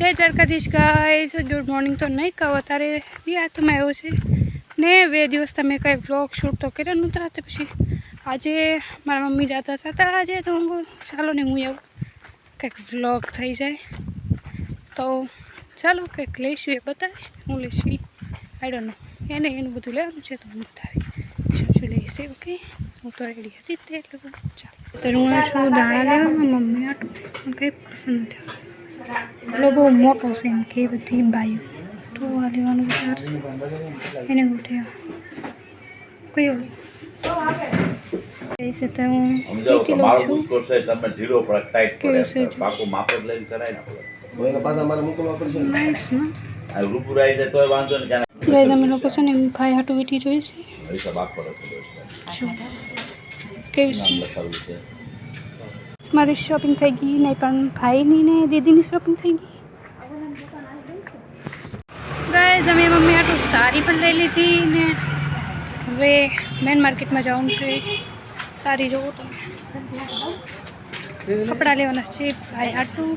જય Dwarkadhish guys good morning તો નહીં કહો, અત્યારે બી હાથમાં આવ્યો છે. ને બે દિવસ તમે કંઈ વ્લોગ શૂટ તો કર્યા નહોતા, તો પછી આજે મારા મમ્મી જતા હતા, તો આજે તો હું ચાલો ને હું આવું. કંઈક વ્લોગ થઈ જાય. તો ચાલો કંઈક લઈશું એ બતાવીશ, હું લઈશું આઈ ડોન્ટ નો એને એનું બધું લેવાનું છે તો હું બતાવી શું શું લઈશ ઓકે હું તો રેડી હતી તે ચાલો. તો હું શું, દાણા લેવામાં મમ્મી આટું કંઈ પસંદ નથી આવતું. બહુ મોટો છે એમ કે બધી બાયો તો આ લેવાનું વિચાર છે. એને ગોઠ્યા કયો? છે તો હું સમજાવો લઉં છું. તમે ઢીલો પડે ટાઈટ પડે જો? માપ જ લઈને કરાય ને આપણે. એના પાછા મારે મોકલવા પડશે ને. નાઇસમાં આ રૂપુર આવી જાય તોય વાંધો ને ક્યાં ગાઈઝ અમે લોકો છે ને એમ ભાઈ વીટી જોઈ છે. છે. કેવી છે. મારી શોપિંગ થઈ ગઈ નહીં પણ ભાઈની ને દીદીની શોપિંગ થઈ ગઈ. ગાય અમે મમ્મી આટલું સારી પણ લઈ લીધી ને હવે મેન માર્કેટમાં જવાનું છે. સારી જોવો તમે. કપડાં લેવાના છે ભાઈ આટલું.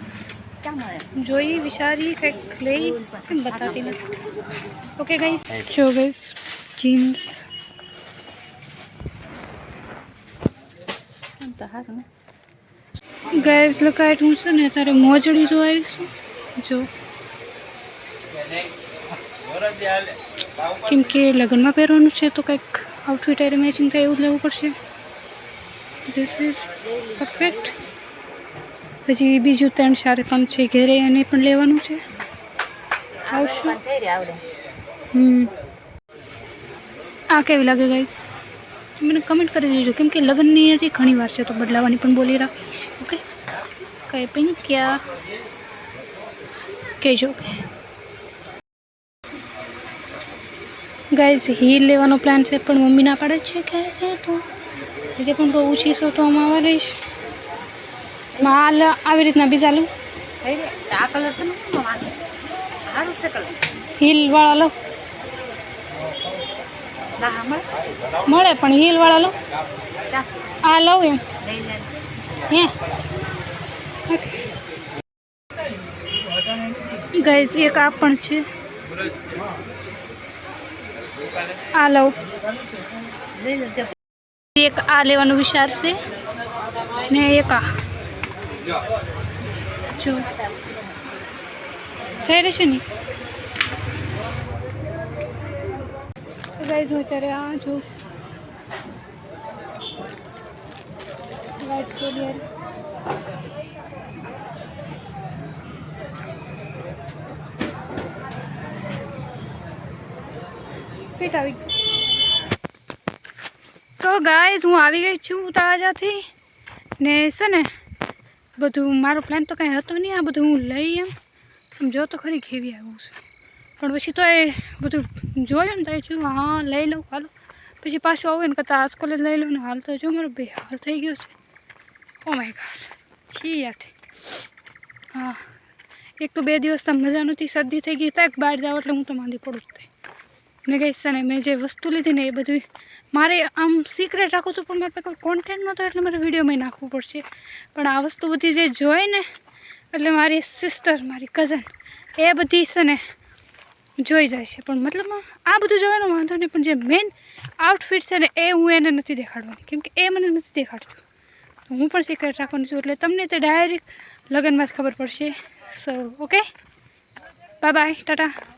જોઈ વિચારી કંઈક લઈ કેમ બતાવતી નથી. ઓકે ગાઈસ જો ગાઈસ જીન્સ ગેસ લગાટ હું છે ને તારે મોજડી જો આવીશું જો. કેમ કે લગ્નમાં પહેરવાનું છે તો કંઈક આઉટફિટ અરે મેચિંગ થાય એવું જ લેવું પડશે. ધીસ ઇઝ પરફેક્ટ પછી બીજું ત્રણ સારે પણ છે ઘેરે એને પણ લેવાનું છે. આવશું? હમ. આ કેવી લાગે ગાઈસ મને કમેન્ટ કરી દેજો. કેમ કે લગ્નની હજી ઘણી વાર છે તો બદલાવાની પણ બોલી રાખીશ. ઓકે કઈ પિંક ક્યાં કહેજો કે ગાઈઝ હીલ લેવાનો પ્લાન છે પણ મમ્મી ના પાડે છે કહે છે તો. એટલે પણ બહુ ઓછી છો તો આવવા રહીશ. માલ આવી રીતના બીજા લઉં આ કલર તો હીલ વાળા લો. ના હમણાં મળે. પણ હીલ વાળા લો. આ લઉં એમ. લઈ લે. હે. ગાઈઝ એક આ પણ છે. આ લઉં. લઈ લે તે એક આ લેવાનો વિચાર છે ને એક આ. જો. થઈ રહેશે ને? ગાઈઝ હું અત્યારે આ છું લાઈટ સોલિયર ફિટ આવી તો ગાઈઝ હું આવી ગઈ છું તાજાથી. ને છે ને, બધું, મારો પ્લાન તો કાંઈ હતો નહીં, આ બધું હું લઈ એમ. આમ જો તો ખરી ઘેવી આવું છે. પણ પછી તો એ બધું જોયું ને તો એ જોયું, હા, લઈ લઉં, હાલો. પછી પાછું આવું ને કરતાં આજ કોલેજ લઈ લઉં ને હાલ તો જો મારો બે હાલ થઈ ગયો છે. ઓ માય ગાડ છી યાર. હા. એક તો બે દિવસ તો મજા નહોતી, શરદી થઈ ગઈ ત્યાં બહાર જાવ એટલે હું તો માંદી પડું જ થઈ ને ગઈ છે ને મેં જે વસ્તુ લીધી ને એ બધું, મારે આમ સિક્રેટ રાખું છું પણ મારે કોઈ કોન્ટેન્ટ નહોતો, એટલે મારે વિડીયોમાં નાખવું પડશે. પણ આ વસ્તુ બધી જે જોઈ ને, એટલે મારી સિસ્ટર મારી કઝન એ બધી છે ને જોઈ જાય છે. પણ મતલબમાં આ બધું જોવાનો વાંધો નહીં, પણ જે મેઇન આઉટફિટ છે ને, એ હું એને નથી દેખાડવાની. કેમ કે એ મને નથી દેખાડતું. હું પણ સિક્રેટ રાખવાની છું, એટલે તમને તે ડાયરેક્ટ લગ્નમાં જ ખબર પડશે. So okay bye bye tata.